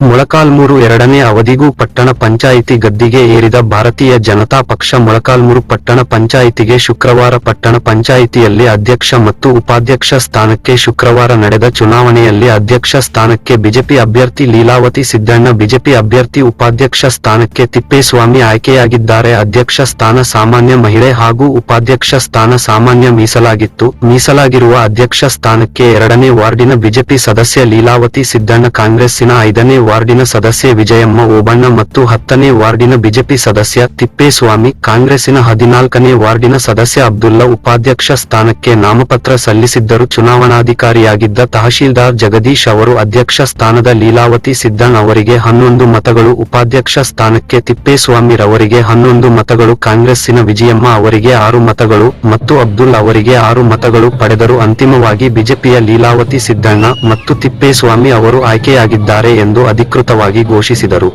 ಮೊಳಕಾಲ್ಮೂರು ಎರಡನೇ ಅವಧಿಗೂ ಪಟ್ಟಣ ಪಂಚಾಯಿತಿ ಗದ್ದಿಗೆ ಏರಿದ ಭಾರತೀಯ ಜನತಾ ಪಕ್ಷ ಮೊಳಕಾಲ್ಮೂರು ಪಟ್ಟಣ ಪಂಚಾಯಿತಿಗೆ ಶುಕ್ರವಾರ ಪಟ್ಟಣ ಪಂಚಾಯಿತಿಯಲ್ಲಿ ಅಧ್ಯಕ್ಷ ಮತ್ತು ಉಪಾಧ್ಯಕ್ಷ ಸ್ಥಾನಕ್ಕೆ ಶುಕ್ರವಾರ ನಡೆದ ಚುನಾವಣೆಯಲ್ಲಿ ಅಧ್ಯಕ್ಷ ಸ್ಥಾನಕ್ಕೆ ಬಿಜೆಪಿ ಅಭ್ಯರ್ಥಿ ಲೀಲಾವತಿ ಸಿದ್ದಣ್ಣ, ಬಿಜೆಪಿ ಅಭ್ಯರ್ಥಿ ಉಪಾಧ್ಯಕ್ಷ ಸ್ಥಾನಕ್ಕೆ ತಿಪ್ಪೇಸ್ವಾಮಿ ಆಯ್ಕೆಯಾಗಿದ್ದಾರೆ. ಅಧ್ಯಕ್ಷ ಸ್ಥಾನ ಸಾಮಾನ್ಯ ಮಹಿಳೆ ಹಾಗೂ ಉಪಾಧ್ಯಕ್ಷ ಸ್ಥಾನ ಸಾಮಾನ್ಯ ಮೀಸಲಾಗಿತ್ತು. ಮೀಸಲಾಗಿರುವ ಅಧ್ಯಕ್ಷ ಸ್ಥಾನಕ್ಕೆ ಎರಡನೇ ವಾರ್ಡಿನ ಬಿಜೆಪಿ ಸದಸ್ಯ ಲೀಲಾವತಿ ಸಿದ್ದಣ್ಣ ಕಾಂಗ್ರೆಸ್ಸಿನ ಐದನೇ ವಾರ್ಡಿನ ಸದಸ್ಯೆ ವಿಜಯಮ್ಮ ಓಬಣ್ಣ ಮತ್ತು ಹತ್ತನೇ ವಾರ್ಡಿನ ಬಿಜೆಪಿ ಸದಸ್ಯ ತಿಪ್ಪೇಸ್ವಾಮಿ, ಕಾಂಗ್ರೆಸ್ಸಿನ ಹದಿನಾಲ್ಕನೇ ವಾರ್ಡಿನ ಸದಸ್ಯ ಅಬ್ದುಲ್ಲಾ ಉಪಾಧ್ಯಕ್ಷ ಸ್ಥಾನಕ್ಕೆ ನಾಮಪತ್ರ ಸಲ್ಲಿಸಿದ್ದರು. ಚುನಾವಣಾಧಿಕಾರಿಯಾಗಿದ್ದ ತಹಶೀಲ್ದಾರ್ ಜಗದೀಶ್ ಅವರು ಅಧ್ಯಕ್ಷ ಸ್ಥಾನದ ಲೀಲಾವತಿ ಸಿದ್ದಣ್ಣ ಅವರಿಗೆ ಹನ್ನೊಂದು ಮತಗಳು, ಉಪಾಧ್ಯಕ್ಷ ಸ್ಥಾನಕ್ಕೆ ತಿಪ್ಪೇಸ್ವಾಮಿ ರವರಿಗೆ ಹನ್ನೊಂದು ಮತಗಳು, ಕಾಂಗ್ರೆಸ್ಸಿನ ವಿಜಯಮ್ಮ ಅವರಿಗೆ ಆರು ಮತಗಳು ಮತ್ತು ಅಬ್ದುಲ್ ಅವರಿಗೆ ಆರು ಮತಗಳು ಪಡೆದರು. ಅಂತಿಮವಾಗಿ ಬಿಜೆಪಿಯ ಲೀಲಾವತಿ ಸಿದ್ದಣ್ಣ ಮತ್ತು ತಿಪ್ಪೇಸ್ವಾಮಿ ಅವರು ಆಯ್ಕೆಯಾಗಿದ್ದಾರೆ ಎಂದು ಅಧಿಕೃತವಾಗಿ ಘೋಷಿಸಿದರು.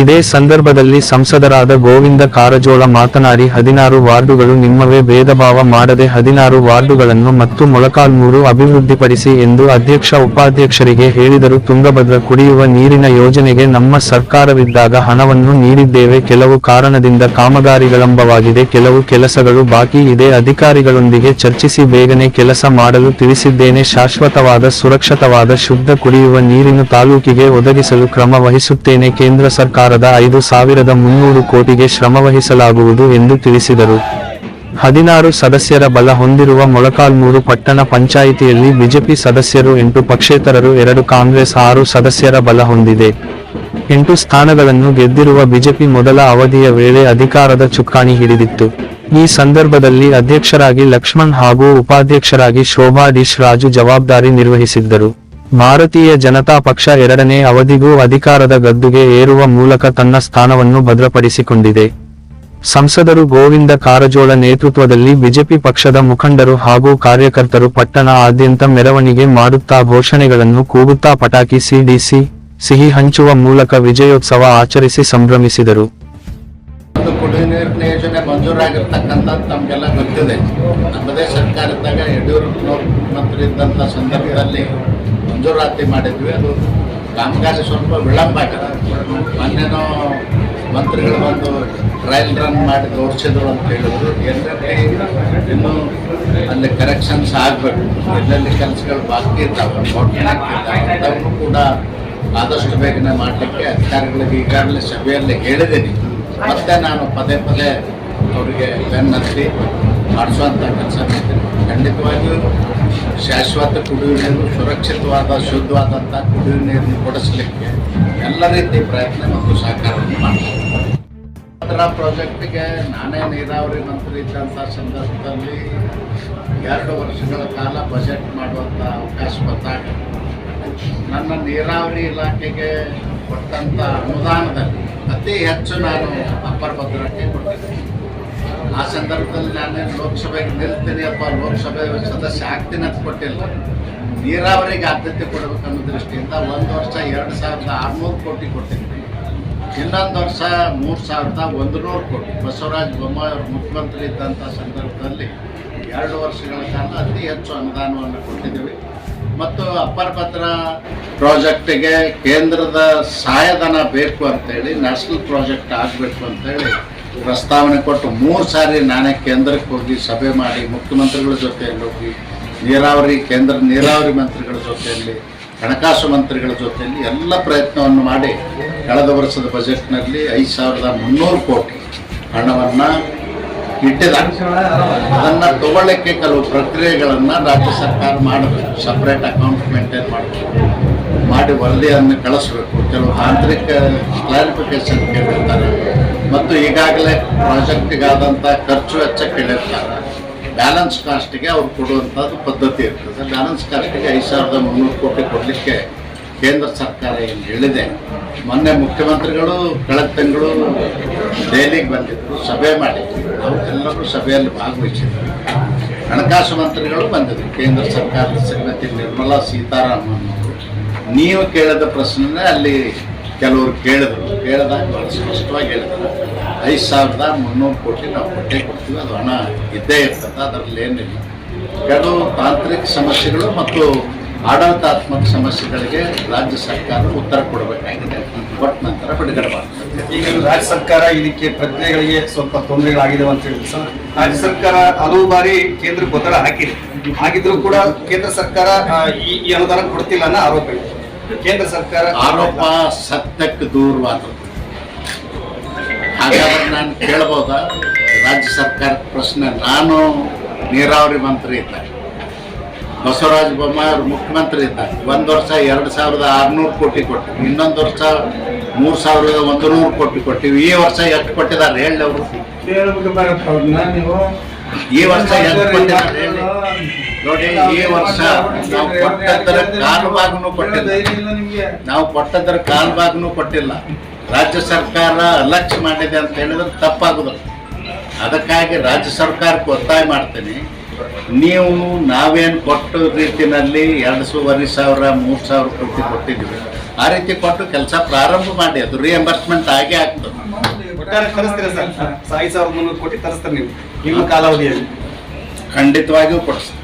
ಇದೇ ಸಂದರ್ಭದಲ್ಲಿ ಸಂಸದರಾದ ಗೋವಿಂದ ಕಾರಜೋಳ ಮಾತನಾಡಿ, ಹದಿನಾರು ವಾರ್ಡುಗಳು ನಿಮ್ಮವೇ ಭೇದಭಾವ ಮಾಡದೆ ಹದಿನಾರು ವಾರ್ಡುಗಳನ್ನು ಮತ್ತು ಮೊಳಕಾಲ್ಮೂರು ಅಭಿವೃದ್ಧಿಪಡಿಸಿ ಎಂದು ಅಧ್ಯಕ್ಷ, ಉಪಾಧ್ಯಕ್ಷರಿಗೆ ಹೇಳಿದರು ತುಂಗಭದ್ರ ಕುಡಿಯುವ ನೀರಿನ ಯೋಜನೆಗೆ ನಮ್ಮ ಸರ್ಕಾರವಿದ್ದಾಗ ಹಣವನ್ನು ನೀಡಿದ್ದೇವೆ. ಕೆಲವು ಕಾರಣದಿಂದ ಕಾಮಗಾರಿಗಳಂಬವಾಗಿದೆ. ಕೆಲವು ಕೆಲಸಗಳು ಬಾಕಿ ಇದೆ. ಅಧಿಕಾರಿಗಳೊಂದಿಗೆ ಚರ್ಚಿಸಿ ಬೇಗನೆ ಕೆಲಸ ಮಾಡಲು ತಿಳಿಸಿದ್ದೇನೆ. ಶಾಶ್ವತವಾದ, ಸುರಕ್ಷಿತವಾದ, ಶುದ್ಧ ಕುಡಿಯುವ ನೀರಿನ ತಾಲೂಕಿಗೆ ಒದಗಿಸಲು ಕ್ರಮ ವಹಿಸುತ್ತೇನೆ. ಕೇಂದ್ರ ಸರ್ಕಾರದ ಐದು ಸಾವಿರದ ಮುನ್ನೂರು ಕೋಟಿಗೆ ಶ್ರಮವಹಿಸಲಾಗುವುದು ಎಂದು ತಿಳಿಸಿದರು. ಹದಿನಾರು ಸದಸ್ಯರ ಬಲ ಹೊಂದಿರುವ ಮೊಳಕಾಲ್ಮೂರು ಪಟ್ಟಣ ಪಂಚಾಯಿತಿಯಲ್ಲಿ ಬಿಜೆಪಿ ಸದಸ್ಯರು, ಎಂಟು ಪಕ್ಷೇತರರು, ಎರಡು ಕಾಂಗ್ರೆಸ್, ಆರು ಸದಸ್ಯರ ಬಲ ಹೊಂದಿದೆ. ಎಂಟು ಸ್ಥಾನಗಳನ್ನು ಗೆದ್ದಿರುವ ಬಿಜೆಪಿ ಮೊದಲ ಅವಧಿಯ ವೇಳೆ ಅಧಿಕಾರದ ಚುಕ್ಕಾಣಿ ಹಿಡಿದಿತ್ತು. ಈ ಸಂದರ್ಭದಲ್ಲಿ ಅಧ್ಯಕ್ಷರಾಗಿ ಲಕ್ಷ್ಮಣ್ ಹಾಗೂ ಉಪಾಧ್ಯಕ್ಷರಾಗಿ ಶೋಭಾ ಡಿಶ್ ರಾಜು ಜವಾಬ್ದಾರಿ ನಿರ್ವಹಿಸಿದ್ದರು. ಭಾರತೀಯ ಜನತಾ ಪಕ್ಷ ಎರಡನೇ ಅವಧಿಗೂ ಅಧಿಕಾರದ ಗದ್ದುಗೆ ಏರುವ ಮೂಲಕ ತನ್ನ ಸ್ಥಾನವನ್ನು ಭದ್ರಪಡಿಸಿಕೊಂಡಿದೆ. ಸಂಸದರು ಗೋವಿಂದ ಕಾರಜೋಳ ನೇತೃತ್ವದಲ್ಲಿ ಬಿಜೆಪಿ ಪಕ್ಷದ ಮುಖಂಡರು ಹಾಗೂ ಕಾರ್ಯಕರ್ತರು ಪಟ್ಟಣ ಆದ್ಯಂತ ಮೆರವಣಿಗೆ ಮಾಡುತ್ತಾ ಘೋಷಣೆಗಳನ್ನು ಕೂಗುತ್ತಾ ಪಟಾಕಿ ಸಿಡಿಸಿ, ಸಿಹಿ ಹಂಚುವ ಮೂಲಕ ವಿಜಯೋತ್ಸವ ಆಚರಿಸಿ ಸಂಭ್ರಮಿಸಿದರು. ಸರ್ಕಾರ ಮಂಜೂರಾತಿ ಮಾಡಿದ್ವಿ. ಅದು ಕಾಮಗಾರಿ ಸ್ವಲ್ಪ ವಿಳಂಬ ಆಗಿದೆ. ಮೊನ್ನೆನೋ ಮಂತ್ರಿಗಳು ಬಂದು ಟ್ರಯಲ್ ರನ್ ಮಾಡಿ ತೋರಿಸಿದ್ರು ಅಂತ ಹೇಳಿದ್ರು. ಎಲ್ಲೆಲ್ಲಿ ಇನ್ನೂ ಅಲ್ಲಿ ಕರೆಕ್ಷನ್ಸ್ ಆಗಬೇಕು. ಎಲ್ಲೆಲ್ಲಿ ಕೆಲಸಗಳು ಬಾಕಿ ಇರ್ತಾವೆ ಅಂಥವನ್ನು ಕೂಡ ಆದಷ್ಟು ಬೇಗನೆ ಮಾಡಲಿಕ್ಕೆ ಅಧಿಕಾರಿಗಳಿಗೆ ಈಗಾಗಲೇ ಸಭೆಯಲ್ಲಿ ಹೇಳಿದ್ದೀನಿ. ಮತ್ತೆ ನಾನು ಪದೇ ಪದೇ ಅವರಿಗೆ ಬೆನ್ನತ್ತಿ ಮಾಡಿಸುವಂಥ ಕೆಲಸ ಖಂಡಿತವಾಗಿಯೂ ಶಾಶ್ವತ ಕುಡಿಯುವ ನೀರು ಸುರಕ್ಷಿತವಾದ ಶುದ್ಧವಾದಂಥ ಕುಡಿಯುವ ನೀರನ್ನು ಕೊಡಿಸಲಿಕ್ಕೆ ಎಲ್ಲ ರೀತಿ ಪ್ರಯತ್ನ ಮತ್ತು ಸಹಕಾರವನ್ನು ಮಾಡ್ತೀನಿ. ಅದರ ಪ್ರಾಜೆಕ್ಟಿಗೆ ನಾನೇ ನೀರಾವರಿ ಮಂತ್ರಿ ಇದ್ದಂಥ ಸಂದರ್ಭದಲ್ಲಿ ಎರಡು ವರ್ಷಗಳ ಕಾಲ ಬಜೆಟ್ ಮಾಡುವಂಥ ಅವಕಾಶ ಬಂದಾಗ ನನ್ನ ನೀರಾವರಿ ಇಲಾಖೆಗೆ ಕೊಟ್ಟಂಥ ಅನುದಾನದಲ್ಲಿ ಅತಿ ಹೆಚ್ಚು ನಾನು ಅಪ್ಪರ್ ಭದ್ರಕ್ಕೆ ಕೊಟ್ಟಿದ್ದೆ ಆ ಸಂದರ್ಭದಲ್ಲಿ ನಾನೇನು ಲೋಕಸಭೆಗೆ ನಿಲ್ತೀನಿ ಅಥವಾ ಲೋಕಸಭೆ ಸದಸ್ಯ ಆಗ್ತೀನಿ ಅಂತ ಕೊಟ್ಟಿಲ್ಲ. ನೀರಾವರಿಗೆ ಆದ್ಯತೆ ಕೊಡಬೇಕನ್ನೋ ದೃಷ್ಟಿಯಿಂದ ಒಂದು ವರ್ಷ ಎರಡು ಸಾವಿರದ ಆರುನೂರು ಕೋಟಿ ಕೊಟ್ಟಿದ್ದೆ ಇನ್ನೊಂದು ವರ್ಷ ಮೂರು ಸಾವಿರದ ಒಂದು ನೂರು ಕೋಟಿ. ಬಸವರಾಜ ಬೊಮ್ಮಾಯಿ ಅವರು ಮುಖ್ಯಮಂತ್ರಿ ಇದ್ದಂಥ ಸಂದರ್ಭದಲ್ಲಿ ಎರಡು ವರ್ಷಗಳ ಕಾಲ ಅತಿ ಹೆಚ್ಚು ಅನುದಾನವನ್ನು ಕೊಟ್ಟಿದ್ದೀವಿ. ಮತ್ತು ಅಪ್ಪರ ಭದ್ರ ಪ್ರಾಜೆಕ್ಟಿಗೆ ಕೇಂದ್ರದ ಸಹಾಯಧನ ಬೇಕು ಅಂತೇಳಿ, ನ್ಯಾಷನಲ್ ಪ್ರಾಜೆಕ್ಟ್ ಆಗಬೇಕು ಅಂತೇಳಿ ಪ್ರಸ್ತಾವನೆ ಕೊಟ್ಟು ಮೂರು ಸಾರಿ ನಾನೇ ಕೇಂದ್ರಕ್ಕೆ ಹೋಗಿ ಸಭೆ ಮಾಡಿ ಮುಖ್ಯಮಂತ್ರಿಗಳ ಜೊತೆಯಲ್ಲಿ ಹೋಗಿ, ನೀರಾವರಿ ಕೇಂದ್ರ, ನೀರಾವರಿ ಮಂತ್ರಿಗಳ ಜೊತೆಯಲ್ಲಿ, ಹಣಕಾಸು ಮಂತ್ರಿಗಳ ಜೊತೆಯಲ್ಲಿ ಎಲ್ಲ ಪ್ರಯತ್ನವನ್ನು ಮಾಡಿ ಕಳೆದ ವರ್ಷದ ಬಜೆಟ್ನಲ್ಲಿ ಐದು ಸಾವಿರದ ಮುನ್ನೂರು ಕೋಟಿ ಹಣವನ್ನು ಇಟ್ಟಿದ. ಅದನ್ನು ತಗೊಳ್ಳೋಕ್ಕೆ ಕೆಲವು ಪ್ರಕ್ರಿಯೆಗಳನ್ನು ರಾಜ್ಯ ಸರ್ಕಾರ ಮಾಡಬೇಕು. ಸಪ್ರೇಟ್ ಅಕೌಂಟ್ ಮೇಂಟೈನ್ ಮಾಡಬೇಕು. ಮಾಡಿ ವರದಿಯನ್ನು ಕಳಿಸ್ಬೇಕು. ಕೆಲವು ಆಂತರಿಕ ಕ್ಲಾರಿಫಿಕೇಶನ್ ಕೇಳಿರ್ತಾರೆ. ಮತ್ತು ಈಗಾಗಲೇ ಪ್ರಾಜೆಕ್ಟಿಗಾದಂಥ ಖರ್ಚು ವೆಚ್ಚ ಕೇಳಿರ್ತಾರೆ. ಬ್ಯಾಲೆನ್ಸ್ ಕಾಸ್ಟಿಗೆ ಅವ್ರು ಕೊಡುವಂಥದ್ದು ಪದ್ಧತಿ ಇರ್ತದೆ. ಬ್ಯಾಲೆನ್ಸ್ ಕಾಸ್ಟಿಗೆ ಐದು ಸಾವಿರದ ಮುನ್ನೂರು ಕೋಟಿ ಕೊಡಲಿಕ್ಕೆ ಕೇಂದ್ರ ಸರ್ಕಾರ ಏನು ಹೇಳಿದೆ. ಮೊನ್ನೆ ಮುಖ್ಯಮಂತ್ರಿಗಳು, ಕಳೆದ ತಿಂಗಳು ದೆಹಲಿಗೆ ಬಂದಿದ್ದರು ಸಭೆ ಮಾಡಿದ್ರು. ಅವರೆಲ್ಲರೂ ಸಭೆಯಲ್ಲಿ ಭಾಗವಹಿಸಿದ್ರು. ಹಣಕಾಸು ಮಂತ್ರಿಗಳು ಬಂದಿದ್ದರು ಕೇಂದ್ರ ಸರ್ಕಾರದ ಶ್ರೀಮತಿ ನಿರ್ಮಲಾ ಸೀತಾರಾಮನ್ ನೀವು ಕೇಳಿದ ಪ್ರಶ್ನೆ ಅಲ್ಲಿ ಕೆಲವರು ಕೇಳಿದ್ರು. ಕೇಳಿದಾಗ ಭಾಳ ಸ್ಪಷ್ಟವಾಗಿ ಹೇಳಿದ್ರು ಐದು ಸಾವಿರದ ಮುನ್ನೂರು ಕೋಟಿ ನಾವು ಬಟ್ಟೆ ಕೊಡ್ತೀವಿ. ಅದು ಹಣ ಇದ್ದೇ ಇರ್ತದೆ. ಅದರಲ್ಲಿ ಏನಿಲ್ಲ. ಕೆಲವು ತಾಂತ್ರಿಕ ಸಮಸ್ಯೆಗಳು ಮತ್ತು ಆಡಳಿತಾತ್ಮಕ ಸಮಸ್ಯೆಗಳಿಗೆ ರಾಜ್ಯ ಸರ್ಕಾರ ಉತ್ತರ ಕೊಡಬೇಕಾಗಿದೆ. ಕೊಟ್ಟ ನಂತರ ಬಿಡುಗಡೆ ಈಗ ರಾಜ್ಯ ಸರ್ಕಾರ ಇದಕ್ಕೆ ಪ್ರಜ್ಞೆಗಳಿಗೆ ಸ್ವಲ್ಪ ತೊಂದರೆಗಳಾಗಿದೆ ಅಂತ ಹೇಳಿದ್ರು ಸರ್. ರಾಜ್ಯ ಸರ್ಕಾರ ಹಲವು ಬಾರಿ ಕೇಂದ್ರಕ್ಕೆ ಒತ್ತಡ ಹಾಕಿದೆ. ಹಾಗಿದ್ರೂ ಕೂಡ ಕೇಂದ್ರ ಸರ್ಕಾರ ಈ ಅನುದಾನ ಕೊಡ್ತಿಲ್ಲ ಅನ್ನೋ ಆರೋಪ ಇದೆ. ಕೇಂದ್ರ ಸರ್ಕಾರ ಆರೋಪ ಸತ್ಯಕ್ಕೆ ದೂರವಾದ ಹಾಗಾದ್ರೆ ನಾನು ಕೇಳ್ಬೋದಾ? ರಾಜ್ಯ ಸರ್ಕಾರದ ಪ್ರಶ್ನೆ. ನಾನು ನೀರಾವರಿ ಮಂತ್ರಿ ಇದ್ದ. ಬಸವರಾಜ ಬೊಮ್ಮಾಯಿ ಅವರು ಮುಖ್ಯಮಂತ್ರಿ ಇದ್ದಾರೆ ಒಂದು ವರ್ಷ ಎರಡು ಸಾವಿರದ ಆರುನೂರು ಕೋಟಿ ಕೊಟ್ಟಿವಿ ಇನ್ನೊಂದು ವರ್ಷ ಮೂರು ಸಾವಿರದ ಒಂದು ನೂರು ಕೋಟಿ ಕೊಟ್ಟಿವಿ ಈ ವರ್ಷ ಎಷ್ಟು ಕೊಟ್ಟಿದ್ದಾರೆ? ಹೇಳಿ ಅವರು. ಈ ವರ್ಷ ನೋಡಿ, ಈ ವರ್ಷ ನಾವು ಕೊಟ್ಟದ್ದರ ಕಾಲು ಭಾಗನೂ ಕೊಟ್ಟಿಲ್ಲ. ನಾವು ಕೊಟ್ಟದ್ರ ಕಾಲ್ ಭಾಗನೂ ಕೊಟ್ಟಿಲ್ಲ. ರಾಜ್ಯ ಸರ್ಕಾರ ಅಲಕ್ಷ್ಯ ಮಾಡಿದೆ ಅಂತ ಹೇಳಿದ್ರೆ ತಪ್ಪಾಗುದು. ಅದಕ್ಕಾಗಿ ರಾಜ್ಯ ಸರ್ಕಾರಕ್ಕೆ ಒತ್ತಾಯ ಮಾಡ್ತೀನಿ. ನೀವು ನಾವೇನು ಕೊಟ್ಟ ರೀತಿನಲ್ಲಿ ಎರಡು ಸೂವರೆ ಸಾವಿರ, ಮೂರು ಸಾವಿರ ಕೋಟಿ ಕೊಟ್ಟಿದ್ದೀವಿ. ಆ ರೀತಿ ಕೊಟ್ಟು ಕೆಲಸ ಪ್ರಾರಂಭ ಮಾಡಿ, ಅದು ರಿಎಂಬರ್ಸ್ಮೆಂಟ್ ಆಗೇ ಆಗ್ತದೆ. ತರಿಸ್ತೀರಾ ಸರ್? ಐದು ಸಾವಿರದ ಮುನ್ನೂರು ಕೋಟಿ ತರಿಸ್ತಾರೆ ನೀವು? ನಿಮ್ಮ ಕಾಲಾವಧಿಯಲ್ಲಿ. ಖಂಡಿತವಾಗಿಯೂ ಕೊಡಿಸ್ತೀವಿ